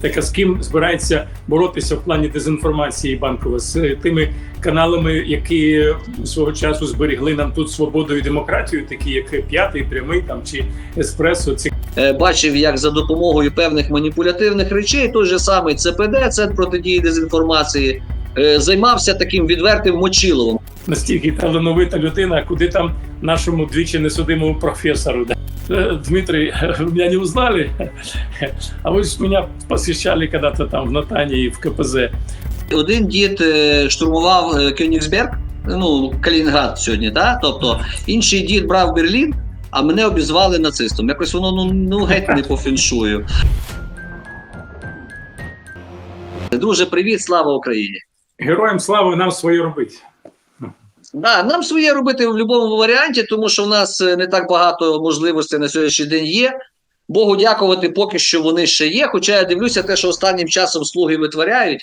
Так а з ким збирається боротися в плані дезінформації банкова з тими каналами, які свого часу зберігли нам тут свободу і демократію, такі як п'ятий, прямий там чи еспресо. Ці Е, бачив, як за допомогою певних маніпулятивних речей той же самий ЦПД, Центр протидії дезінформації, е, займався таким відвертим мочиловом. настільки талановита людина, куди там нашому двічі несудимому професору. да. Э, Дмитрий, вы меня не узнали, а вы же меня посещали когда-то там в Натании, в КПЗ. Один дід е, штурмував е, Кёнігсберг, ну Калінінград сьогодні, да? тобто інший дід брав Берлін, а мене обізвали нацистом. Якось воно ну, ну геть не по фіншую. Друже, привіт, слава Україні! Героям слави нам своє робить. Да, нам своє робити в будь-якому варіанті, тому що в нас е, не так багато можливостей на сьогоднішній день є. Богу дякувати, поки що вони ще є. Хоча я дивлюся, те, що останнім часом слуги витворяють,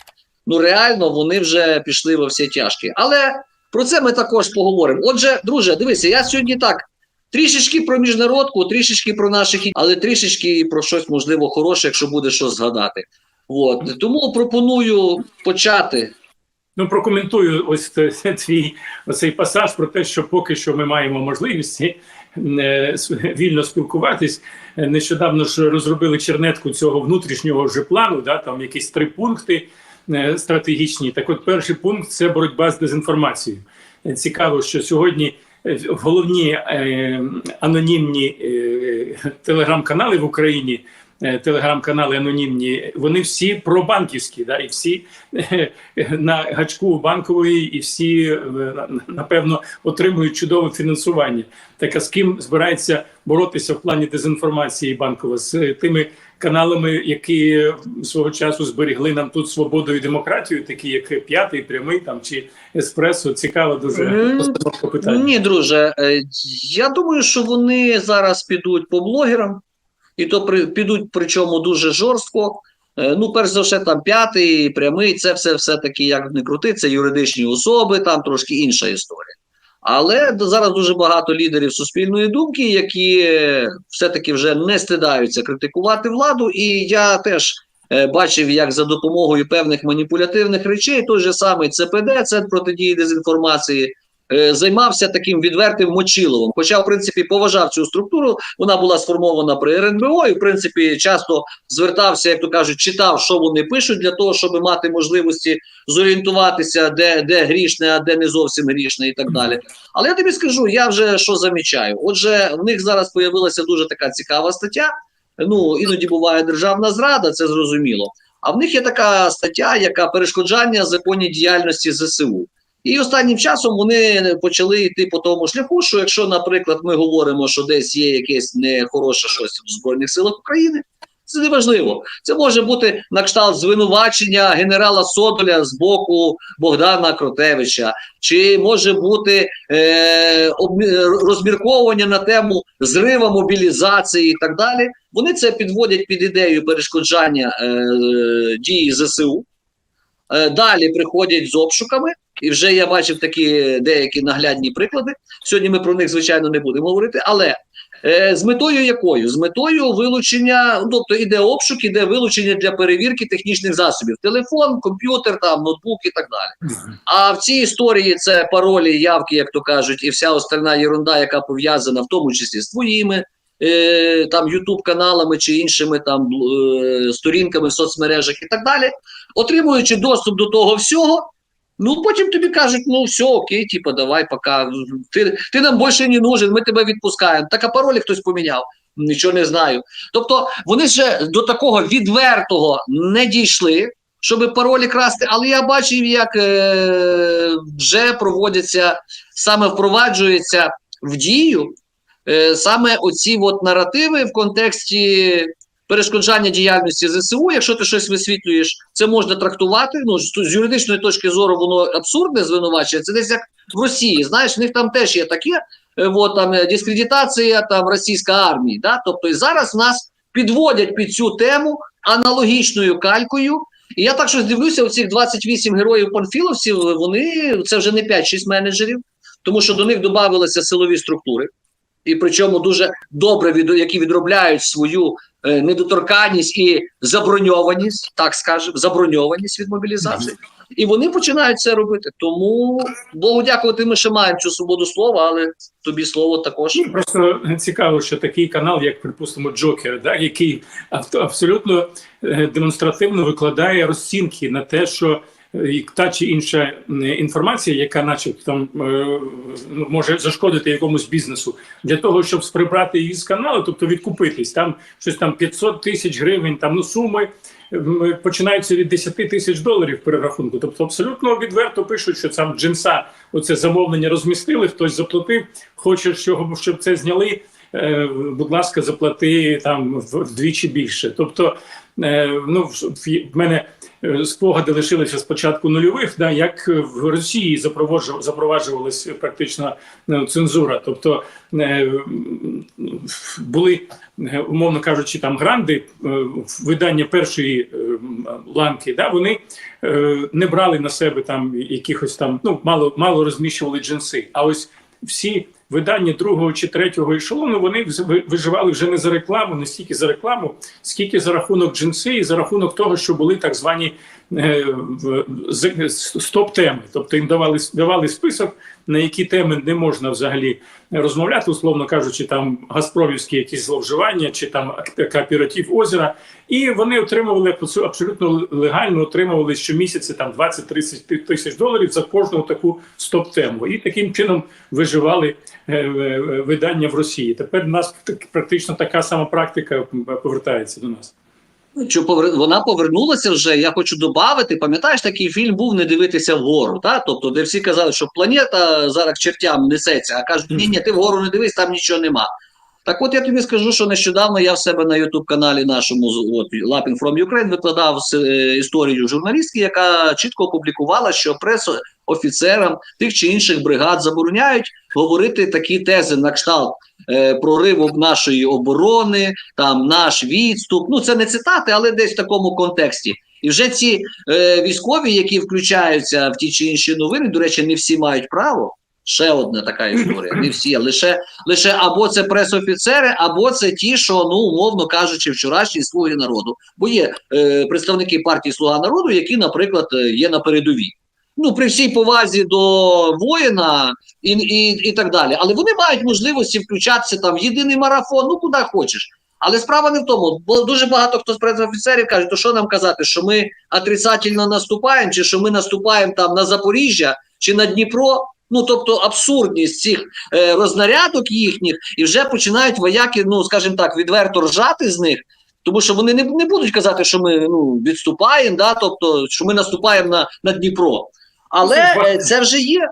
ну реально вони вже пішли во всі тяжкі. Але про це ми також поговоримо. Отже, друже, дивися, я сьогодні так трішечки про міжнародку, трішечки про наших, але трішечки і про щось можливо хороше, якщо буде що згадати. От тому пропоную почати Ну, прокоментую ось твій оцей пасаж про те, що поки що ми маємо можливості е, вільно спілкуватись. Нещодавно ж розробили чернетку цього внутрішнього вже плану, да, там якісь три пункти е, стратегічні. Так от перший пункт це боротьба з дезінформацією. Цікаво, що сьогодні е, головні анонімні телеграм-канали в Україні. Е, Телеграм-канали анонімні, вони всі пробанківські, да, і всі е, на гачку банкової, і всі е, напевно отримують чудове фінансування. Так а з ким збирається боротися в плані дезінформації банкова з тими каналами, які свого часу зберігли нам тут свободу і демократію, такі як п'ятий, прямий там чи еспресо. Цікаво дуже постановка питання. Ні, друже, я думаю, що вони зараз підуть по блогерам, і то при, підуть причому дуже жорстко. Е, Ну, перш за все, там п'ятий, прямий, це все все-таки як не крути, це юридичні особи, там трошки інша історія. Але зараз дуже багато лідерів суспільної думки, які все-таки вже не стидаються критикувати владу. І я теж е, бачив, як за допомогою певних маніпулятивних речей той же самий ЦПД, Центр протидії дезінформації, займався таким відвертим мочиловом. Хоча, в принципі, поважав цю структуру, вона була сформована при РНБО, і в принципі часто звертався, як то кажуть, читав, що вони пишуть, для того, щоб мати можливості зорієнтуватися, де, де грішне, а де не зовсім грішне, і так далі. Але я тобі скажу, я вже що замічаю. Отже, в них зараз появилася дуже така цікава стаття. Ну іноді буває державна зрада, це зрозуміло. А в них є така стаття, яка перешкоджання законній діяльності ЗСУ. І останнім часом вони почали йти по тому шляху, що якщо, наприклад, ми говоримо, що десь є якесь нехороше щось в Збройних силах України, це не важливо. Це може бути на кшталт звинувачення генерала Содоля з боку Богдана Кротевича, чи може бути е, розмірковування на тему зрива мобілізації і так далі. Вони це підводять під ідею перешкоджання е, дії ЗСУ. Е, далі приходять з обшуками, і вже я бачив такі деякі наглядні приклади. Сьогодні ми про них, звичайно, не будемо говорити, але е, з метою якою? З метою вилучення, ну, тобто іде обшук, іде вилучення для перевірки технічних засобів: телефон, комп'ютер, там, ноутбук і так далі. А в цій історії це паролі, явки, як то кажуть, і вся остальна єрунда, яка пов'язана в тому числі з твоїми е, там Ютуб каналами чи іншими там е, сторінками в соцмережах і так далі, отримуючи доступ до того всього. Ну, потім тобі кажуть, ну все, окей, типа, давай, пока. Ти, ти нам більше не нужен, ми тебе відпускаємо. Так а паролі хтось поміняв. Нічого не знаю. Тобто вони ще до такого відвертого не дійшли, щоб паролі красти, але я бачив, як е, вже проводяться, саме впроваджується в дію е, саме оці от наративи в контексті перешкоджання діяльності ЗСУ. Якщо ти щось висвітлюєш, це можна трактувати. Ну з юридичної точки зору воно абсурдне звинувачення. Це десь як в Росії. Знаєш, в них там теж є таке. е, От там е, дискредитація там російської армії. Да? Тобто і зараз нас підводять під цю тему аналогічною калькою. І я так щось дивлюся, у цих 28 героїв панфіловців, вони це вже не 5-6 менеджерів, тому що до них додавалися силові структури. І причому дуже добре від, які відробляють свою е, недоторканність і заброньованість, так скажемо, заброньованість від мобілізації. І вони починають це робити. Тому Богу дякувати, ми ще маємо цю свободу слова, але тобі слово також. Просто цікаво, що такий канал, як припустимо, Джокер, да, який аб- абсолютно е, демонстративно викладає розцінки на те, що та чи інша інформація, яка, начебто, там е, ну, може зашкодити якомусь бізнесу, для того, щоб прибрати її з каналу, тобто відкупитись, там щось там 500 тисяч гривень, там ну суми. Починаються від 10 тисяч доларів перерахунку. Тобто абсолютно відверто пишуть, що там джинса оце замовлення розмістили, хтось заплатив, хоче, щоб, це зняли. е, Будь ласка, заплати там вдвічі більше. Тобто, ну в мене е, спогади лишилися з початку нульових, да, як в Росії запроваджувалася практично е, цензура. Тобто е, були, е, умовно кажучи, там гранди е, видання першої е, ланки, да, вони е, не брали на себе там якихось там, ну мало мало розміщували джинси. А ось всі видання другого чи третього ешелону вони виживали вже не за рекламу, не стільки за рекламу, скільки за рахунок джинси і за рахунок того, що були так звані е, в- з- стоп теми. Тобто їм давали давали список, на які теми не можна взагалі розмовляти, условно кажучи, там газпромівські якісь зловживання чи там кооператив озера. І вони отримували абсолютно легально отримували щомісяця там 20-30 тисяч доларів за кожну таку стоп-тему. І таким чином виживали е, е, видання в Росії. Тепер у нас практично така сама практика повертається до нас. Що повер... вона повернулася вже. Я хочу додати. Пам'ятаєш, такий фільм був не дивитися вгору. Та? Тобто, де всі казали, що планета зараз чертям несеться, а кажуть, ні, ні, ти вгору не дивись, там нічого нема. Так от я тобі скажу, що нещодавно я в себе на Ютуб-каналі нашому от, Lapin from Ukraine викладав е, історію журналістки, яка чітко опублікувала, що пресофіцерам тих чи інших бригад забороняють говорити такі тези на кшталт е, прориву нашої оборони, там наш відступ. Ну це не цитати, але десь в такому контексті. І вже ці е, військові, які включаються в ті чи інші новини, до речі, не всі мають право. Ще одна така історія. Не всі, лише лише або це пресофіцери, або це ті, що ну умовно кажучи, вчорашні слуги народу. Бо є е, представники партії Слуга народу, які, наприклад, е, є на передовій. Ну, при всій повазі до воїна і, і, і так далі. Але вони мають можливості включатися там в єдиний марафон, ну куди хочеш. Але справа не в тому, бо дуже багато хто з пресофіцерів каже, то що нам казати, що ми отрицательно наступаємо, чи що ми наступаємо там на Запоріжжя чи на Дніпро. Ну тобто абсурдність цих е, рознарядок їхніх, і вже починають вояки, ну скажімо так, відверто ржати з них. Тому що вони не, не будуть казати, що ми ну, відступаємо, да, тобто, що ми наступаємо на, на Дніпро. Але е, це вже є.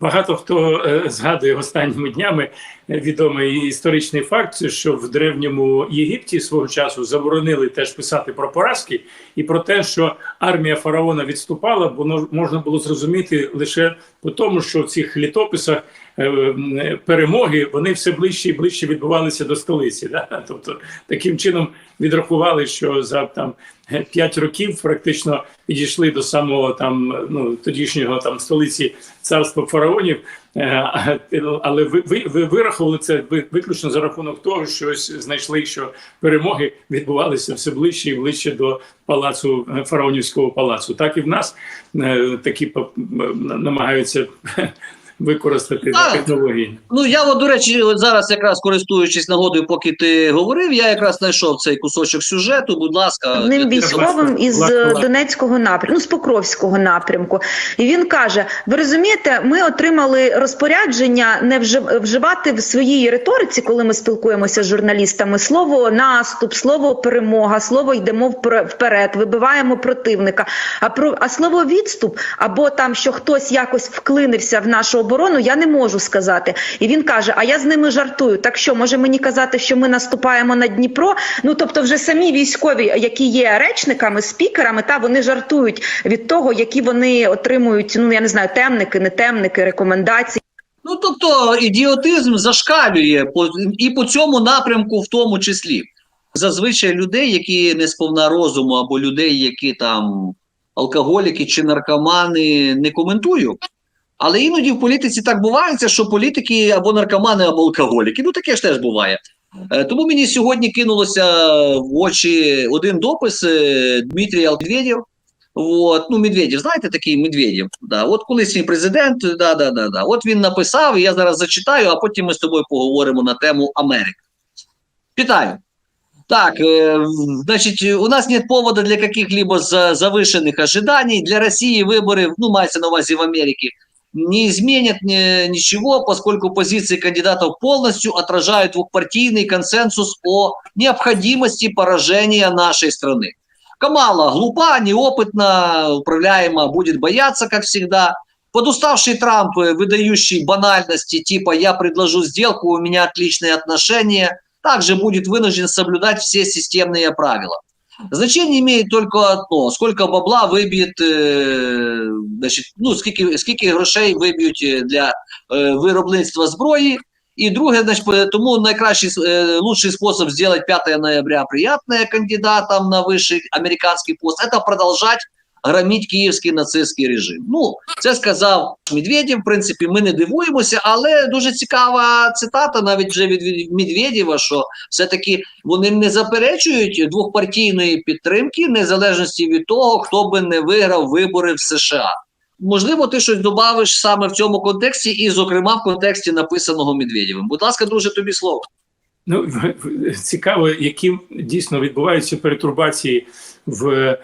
Багато хто е, згадує останніми днями відомий історичний факт, що в древньому Єгипті свого часу заборонили теж писати про поразки і про те, що армія фараона відступала, бо можна було зрозуміти лише по тому, що в цих літописах е, перемоги вони все ближче і ближче відбувалися до столиці. Да? Тобто таким чином відрахували, що за там 5 років практично підійшли до самого там ну тодішнього там столиці царства фараонів, Е, але ви, ви, ви вирахували це ви- виключно за рахунок того, що ось знайшли, що перемоги відбувалися все ближче і ближче до палацу е, фараонівського палацу. Так і в нас е, такі намагаються використати Так. технології. Ну я от, до речі, от зараз якраз користуючись нагодою, поки ти говорив, я якраз знайшов цей кусочок сюжету. Будь ласка, тих, військовим із е, Донецького напрямку, ну з Покровського напрямку. І він каже: Ви розумієте, ми отримали розпорядження не вжив- вживати в своїй риториці, коли ми спілкуємося з журналістами, слово наступ, слово перемога, слово йдемо впер- вперед, вибиваємо противника. А про а слово відступ або там, що хтось якось вклинився в нашу оборону, я не можу сказати. І він каже: А я з ними жартую. Так що може мені казати, що ми наступаємо на Дніпро? Ну тобто, вже самі військові, які є речниками, спікерами, та вони жартують від того, які вони отримують. Ну я не знаю, темники, не темники, рекомендації. Ну тобто ідіотизм зашкалює по і по цьому напрямку, в тому числі. Зазвичай людей, які не сповна розуму, або людей, які там алкоголіки чи наркомани, не коментую. Але іноді в політиці так бувається, що політики або наркомани, або алкоголіки. Ну таке ж теж буває. Е, Тому мені сьогодні кинулося в очі один допис е, Дмитрія Медведєв. От, ну, Медведєв, знаєте, такий Медведєв. Да. От колишній президент, да, да, да, да. От він написав, і я зараз зачитаю, а потім ми з тобою поговоримо на тему Америки. Питаю. Так, э, значит, у нас нет повода для каких-либо за- завышенных ожиданий. Для России выборы, ну, мається на увазі в Америке, Не изменят ни- ничего, поскольку позиции кандидатов полностью отражают двухпартийный консенсус о необходимости поражения нашей страны. Камала глупа, неопытна, управляема, будет бояться, как всегда. Подуставший Трамп, э, выдающий банальности типа «я предложу сделку, у меня отличные отношения», также будет вынужден соблюдать все системные правила. Значение имеет только одно: сколько бабла виб'ють, е, значить, ну, скільки, скільки грошей виб'ють для е, виробництва зброї. І друге, значить, тому найкращий е, лучший спосіб зробити 5 ноября приятное кандидатам на высший американский пост это продолжать громіть київський нацистський режим. Ну, це сказав Медведєв. В принципі, ми не дивуємося, але дуже цікава цитата навіть вже від, Медведєва, що все-таки вони не заперечують двохпартійної підтримки, незалежності від того, хто би не виграв вибори в США. Можливо, ти щось додавиш саме в цьому контексті, і, зокрема, в контексті написаного Медведєвим. Будь ласка, друже, тобі слово. Ну цікаво, які дійсно відбуваються перетурбації в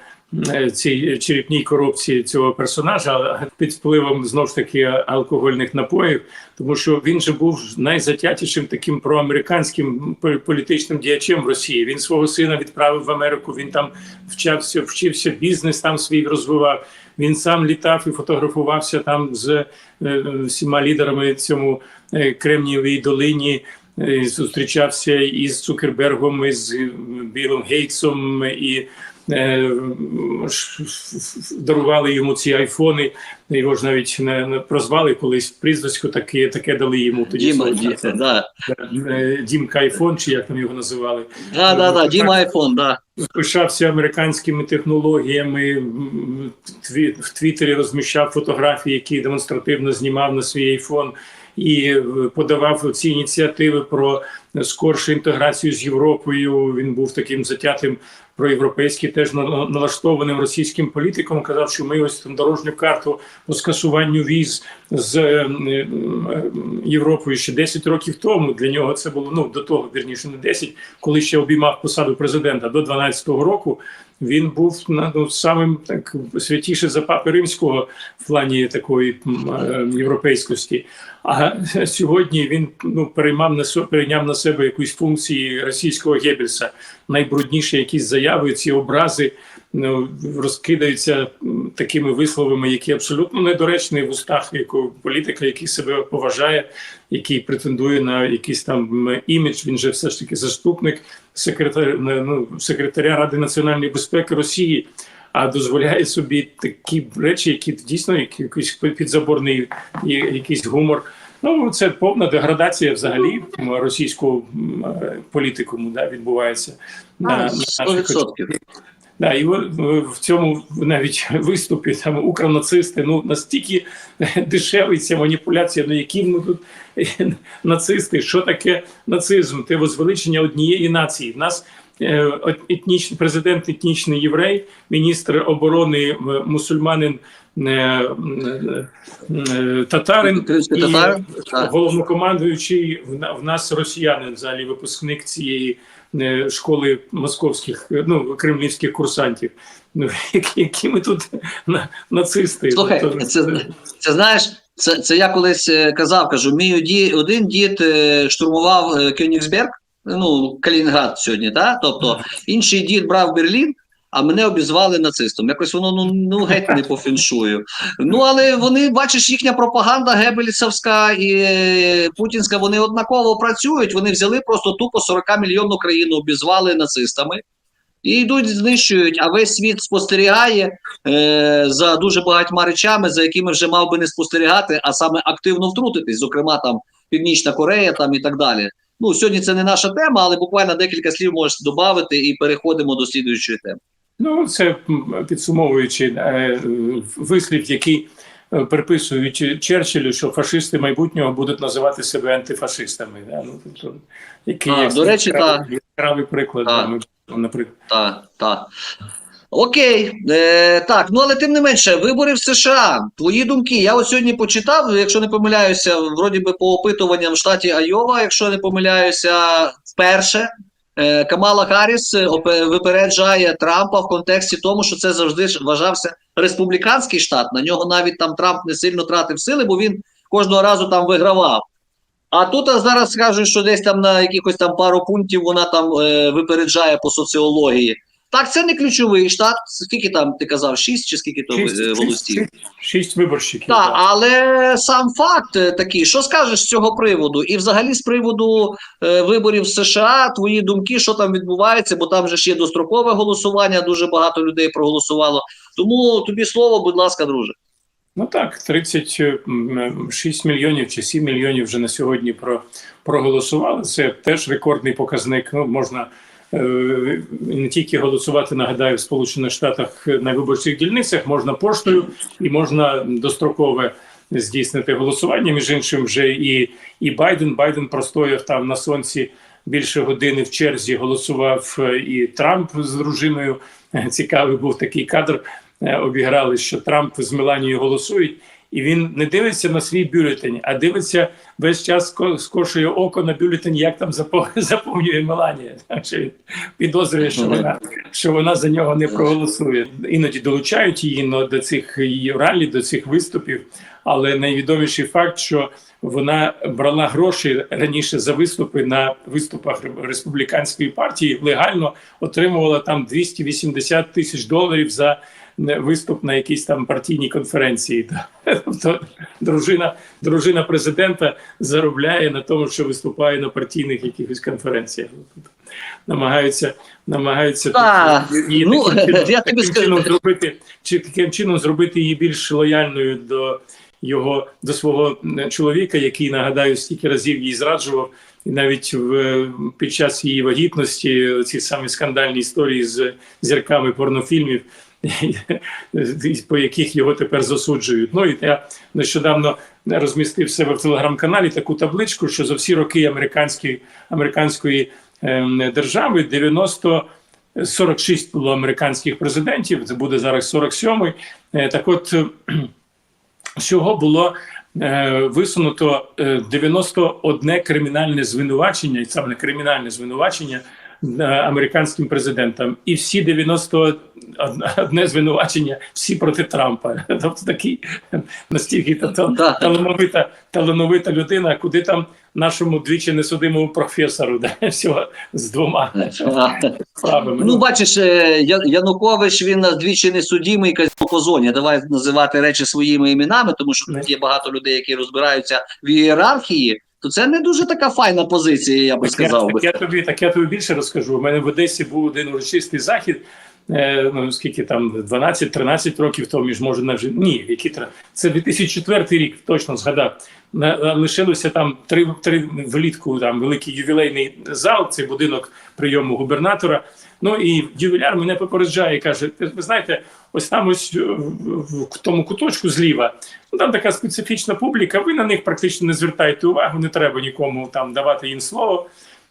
цій черепній коробці цього персонажа під впливом знову ж таки алкогольних напоїв, тому що він же був найзатятішим таким проамериканським політичним діячем в Росії. Він свого сина відправив в Америку. Він там вчався, вчився бізнес там свій розвивав. Він сам літав і фотографувався там з е, всіма лідерами цьому е, Кремнієвій долині. Е, Зустрічався із Цукербергом, із е, Білом Гейтсом, і е, дарували йому ці айфони. Його ж навіть не, не прозвали колись прізвисько таке, таке дали йому тоді. Діма, свого Ді, да. Е, Дімка Айфон, чи як там його називали. Да, да, да, Діма Айфон, да. Пишався американськими технологіями. В Твіттері розміщав фотографії, які демонстративно знімав на свій айфон, і е, подавав ці ініціативи про скоршу інтеграцію з Європою. Він був таким затятим проєвропейським, теж на- налаштованим російським політиком. Казав, що ми ось там дорожню карту по скасуванню віз з е, е, Європою ще 10 років тому. Для нього це було ну до того, вірніше не 10, коли ще обіймав посаду президента до 12-го року. Він був ну, самим так святіше за папи римського в плані такої е, європейськості. А сьогодні він ну переймав на перейняв на себе якусь функції російського Геббельса. Найбрудніші якісь заяви, ці образи розкидаються такими висловами, які абсолютно недоречні в устах якого політика, який себе поважає, який претендує на якийсь там імідж. Він же все ж таки заступник секретаря, ну, секретаря Ради національної безпеки Росії. А дозволяє собі такі речі, які дійсно якийсь підзаборний якийсь гумор. Ну це повна деградація взагалі м, російського е, політикуму да, відбувається на, на наших. Да, і в, цьому навіть виступі там укранацисти ну настільки дешевиться маніпуляція, ну які ми тут нацисти, що таке нацизм? Це возвеличення однієї нації. В нас е, етнічний президент етнічний єврей, міністр оборони мусульманин. Е, е, е, Татарин і головнокомандуючий в на- в нас росіянин, взагалі випускник цієї е, школи московських, е, ну кремлівських курсантів. Ну які, які ми тут на, нацисти? Слухай, Тобто, це, це знаєш, це, це я колись е, казав, кажу, мій оді, один дід е, штурмував е, Кёнігсберг, ну, Калінінград сьогодні, так? Тобто інший дід брав Берлін, а мене обізвали нацистом. Якось воно ну, ну геть не по фіншую. Ну, але вони, бачиш, їхня пропаганда Геббельсовська і е, путінська, вони однаково працюють. Вони взяли просто тупо 40 мільйонну країну, обізвали нацистами. І йдуть, знищують, а весь світ спостерігає е, за дуже багатьма речами, за якими вже мав би не спостерігати, а саме активно втрутитись, зокрема там Північна Корея там і так далі. Ну сьогодні це не наша тема, але буквально декілька слів можеш додати і переходимо до слідуючої теми. Ну, це підсумовуючи е, вислів, який е, приписують Черчиллю, що фашисти майбутнього будуть називати себе антифашистами. Да? Ну, тобто, який А, є до речі, яскравий, яскравий приклад. Так. Да, наприклад. Так, так. Окей, е, так, ну але тим не менше, вибори в США. Твої думки. Я от сьогодні почитав, якщо не помиляюся, вроді би по опитуванням в штаті Айова, якщо не помиляюся, вперше Камала Харріс е, випереджає Трампа в контексті тому, що це завжди вважався республіканський штат. На нього навіть там Трамп не сильно тратив сили, бо він кожного разу там вигравав. А тут а зараз скажуть, що десь там на якихось там пару пунктів вона там е, випереджає по соціології. Так, це не ключовий штат. Скільки там ти казав? Шість чи скільки то е, шість, голосів? шість, виборщиків. Так, да. але сам факт е, такий, що скажеш з цього приводу? І взагалі з приводу е, виборів в США, твої думки, що там відбувається, бо там же ж є дострокове голосування, дуже багато людей проголосувало. Тому тобі слово, будь ласка, друже. Ну так, 36 мільйонів чи 7 мільйонів вже на сьогодні про, проголосували. Це теж рекордний показник. Ну, можна е, не тільки голосувати, нагадаю, в Сполучених Штатах на виборчих дільницях, можна поштою і можна дострокове здійснити голосування. Між іншим, вже і, і Байден. Байден простояв там на сонці більше години в черзі. Голосував е, і Трамп з дружиною. Е, Цікавий був такий кадр. Е, Обіграли, що Трамп з Меланією голосують, і він не дивиться на свій бюлетень, а дивиться весь час ко- скошує око на бюлетень, як там заповнює Меланія. Так що він підозрює, що вона що вона за нього не проголосує. Іноді долучають її но, до цих її ралі, до цих виступів. Але найвідоміший факт, що вона брала гроші раніше за виступи на виступах республіканської партії, легально отримувала там 280 тисяч доларів за виступ на якійсь там партійній конференції. Тобто дружина, дружина президента заробляє на тому, що виступає на партійних якихось конференціях. Намагаються, намагаються тут її ну, таким я тобі таким чином зробити, чи таким чином зробити її більш лояльною до його до свого чоловіка, який нагадаю стільки разів її зраджував, і навіть в під час її вагітності ці самі скандальні історії з зірками порнофільмів. по яких його тепер засуджують. Ну і я нещодавно розмістив себе в телеграм-каналі таку табличку, що за всі роки американської американської ем, держави 90 46 було американських президентів. Це буде зараз 47-й. Е, Так, от всього було е, висунуто е, 91 кримінальне звинувачення, і саме кримінальне звинувачення е, американським президентам, і всі 91 звинувачення всі проти Трампа. Тобто такий настільки талановита, талановита людина, куди там нашому двічі несудимому професору, да, всього з двома справами. Ну, бачиш, е, Янукович він нас двічі не судімий казнопозоні. Давай називати речі своїми іменами, тому що тут є багато людей, які розбираються в ієрархії. То це не дуже така файна позиція, я би Так я, сказав би. так я тобі так я тобі більше розкажу. У мене в Одесі був один урочистий захід. Е, ну скільки там 12-13 років тому, між може навіть ні, які це 2004 рік, точно згадав. На- лишилося там три, три влітку. Там великий ювілейний зал, цей будинок прийому губернатора. Ну і ювіляр мене попереджає, каже: ви знаєте, ось там ось в, в тому куточку зліва. Ну там така специфічна публіка. Ви на них практично не звертаєте увагу, не треба нікому там давати їм слово.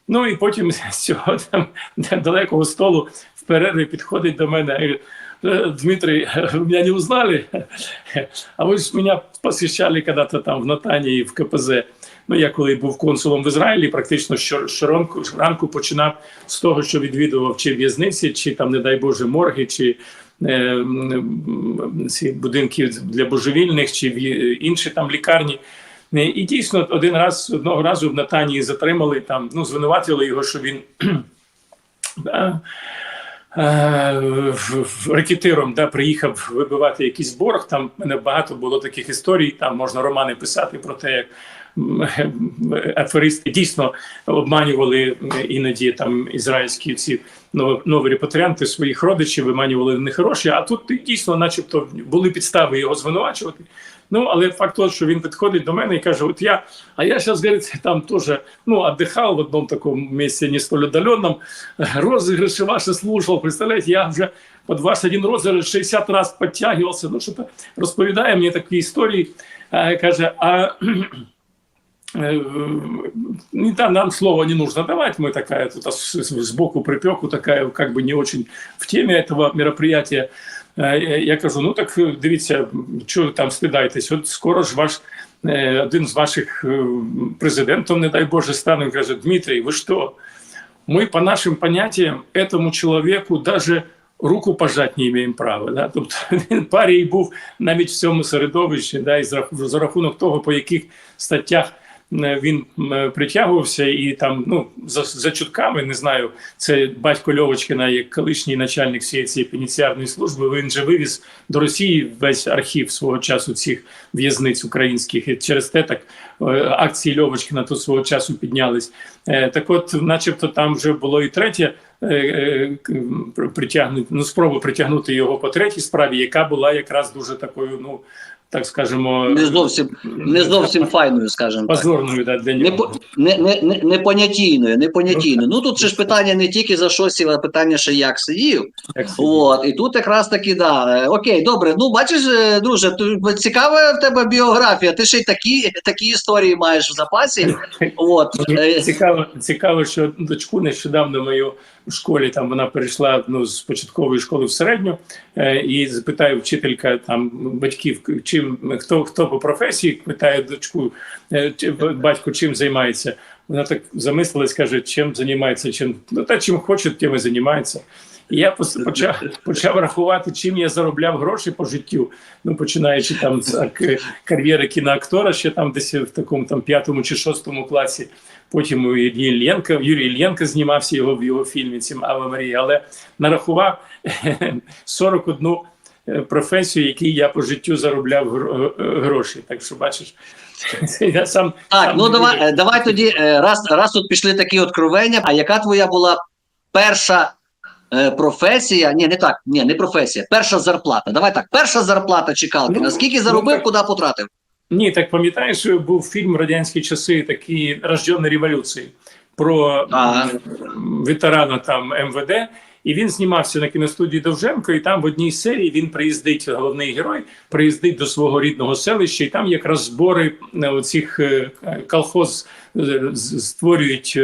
Ну і потім з цього там далекого столу в перерві підходить до мене. і «Э, Дмитрий, вы меня не узнали? А ви ж мене посвящали когда-то там в Натанії, в КПЗ. Ну, я коли був консулом в Ізраїлі, практично щоранку, щоранку починав з того, що відвідував чи в'язниці, чи там, не дай Боже, морги, чи е, ці будинки для божевільних, чи в інші там лікарні. Е, І дійсно один раз одного разу в Натанії затримали там, ну звинуватили його, що він е, рекетиром да, приїхав вибивати якийсь борг. Там мене багато було таких історій. Там можна романи писати про те, як аферисти дійсно обманювали іноді там ізраїльські ці нові, репатріанти своїх родичів виманювали гроші. А тут дійсно, начебто, були підстави його звинувачувати. Ну, але факт того, що він підходить до мене і каже: От я, а я зараз, говорить, там теж ну, отдыхал в одному такому місці, не столь удаленном, розыгрыши ваши слушал, представляете, я вже под ваш один розыгрыш 60 раз підтягувався, ну, що розповідає мені такі історії, Е, каже, а Э, не да, нам слово не нужно давать, мы такая тут с- с- сбоку припеку, такая как бы не очень в теме этого мероприятия. Е, Я кажу: ну так е, дивіться, чого ви там стидаєтесь? От скоро ж ваш е, один з ваших е, президентом, не дай Боже, стане. Каже: Дмитрий, ви що? Мы по нашим понятиям этому человеку даже руку пожать не маємо права. Да? Тобто він парій був навіть в цьому середовищі, да, і за рахунок того, по яких статтях е, він притягувався, і там, ну, за, за чутками, не знаю, це батько Льовочкина, як колишній начальник всієї цієї пеніціарної служби, він же вивіз до Росії весь архів свого часу цих в'язниць українських. І через те так е, акції Льовочкина тут свого часу піднялись. Е, Так от, начебто, там вже було і третє е, е, притягнути, ну, спроба притягнути його по третій справі, яка була якраз дуже такою, ну так скажемо, Не зовсім, не зовсім файною, скажімо так. позорною да, для Не, нього. по- не, не, не, непонятійною, непонятійною. Ну тут же ж питання не тільки за що сів, а питання ще як сидів. Як? От, і тут якраз таки, да. Окей, добре. Ну, бачиш, е, друже, цікава в тебе біографія. Ти ще й такі, такі історії маєш в запасі. От, е, Цікаво, цікаво, що дочку нещодавно мою в школі там вона перейшла ну, з початкової школи в середню, е, і запитає вчителька там батьків, чим хто хто по професії, питає дочку, е, батько чим займається. Вона так замислилась, каже, чим займається, чим ну та чим хоче, тим і займається. Я почав, почав рахувати, чим я заробляв гроші по життю. Ну, починаючи там з кар'єри кіноактора, ще там десь в такому там п'ятому чи шостому класі. Потім у Юрій Ільєнко, Юрій Ільєнко знімався його в його фільмі цим Ава Марія, але нарахував 41 е, професію, які я по життю заробляв е, гроші. Так що бачиш, я сам так, сам ну давай, давай тоді, е, раз, раз тут пішли такі откровення, а яка твоя була перша професія? Ні, не так, ні, не професія, перша зарплата. Давай так, перша зарплата чекалки. Ну, Наскільки ну, заробив, ну, куди потратив? Ні, так пам'ятаєш, був фільм радянські часи, такі рождені революції про Ага. ветерана там МВД. І він знімався на кіностудії Довженко, і там в одній серії він приїздить, головний герой, приїздить до свого рідного селища, і там якраз збори е, оцих е, колхоз е, створюють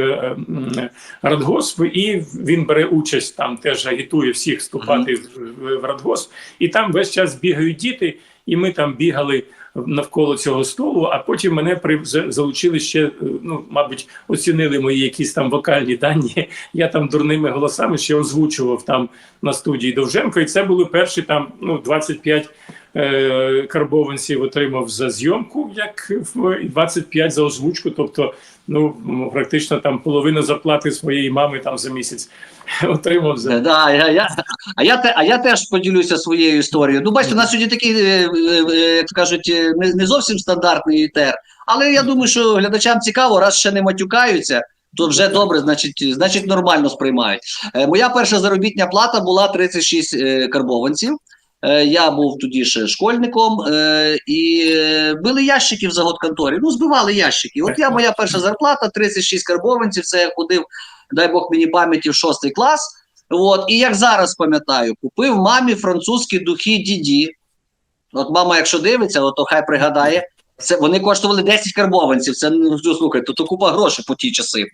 радгосп, і він бере участь там, теж агітує всіх вступати в, в, в радгосп. І там весь час бігають діти, і ми там бігали навколо цього столу, а потім мене при залучили ще, е, ну мабуть, оцінили мої якісь там вокальні дані. Я там дурними голосами ще озвучував там на студії Довженко, і це були перші там ну 25 е, карбованців отримав за зйомку, як в- 25 за озвучку. Тобто, ну практично там половину зарплати своєї мами там за місяць отримав за Да, я, я, а, я те, а я теж поділюся своєю історією. Ну, бачите, у нас сьогодні такий, е, е, е, як кажуть, не, не зовсім стандартний етер. Але я думаю, що глядачам цікаво, раз ще не матюкаються, то вже добре, значить, значить нормально сприймають. Е, моя перша заробітня плата була 36 е, карбованців. Е, я був тоді ще школьником, е, і е, били ящики в заготконторі. Ну, збивали ящики. От я моя перша зарплата 36 карбованців. Це я ходив, дай Бог мені пам'яті, в шостий клас. От, і як зараз пам'ятаю, купив мамі французькі духи Діді. От мама, якщо дивиться, от, то хай пригадає. Це вони коштували 10 карбованців. Це ну слухай, то, то купа грошей по ті часи.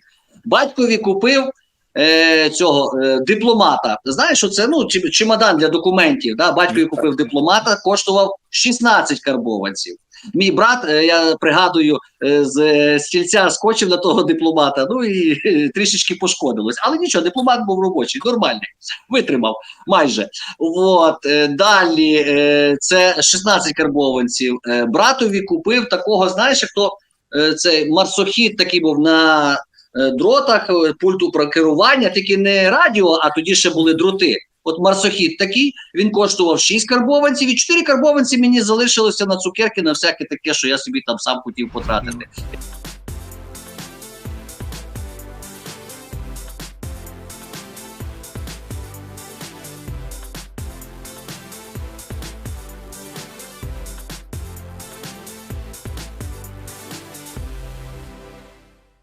Батькові купив е, цього е, дипломата. Знаєш, що це ну, чи- чемодан для документів. Да? Батькові купив дипломата, коштував 16 карбованців. Мій брат, е, я пригадую, е, з е, стільця скочив на того дипломата, ну і трішечки пошкодилось. Але нічого, дипломат був робочий, нормальний, витримав майже. От, далі це 16 карбованців. Братові купив такого, знаєш, як то е, цей марсохід такий був на дротах, е, пульту про керування, тільки не радіо, а тоді ще були дроти. От марсохід такий, він коштував 6 карбованців, і 4 карбованці мені залишилося на цукерки, на всяке таке, що я собі там сам хотів потратити.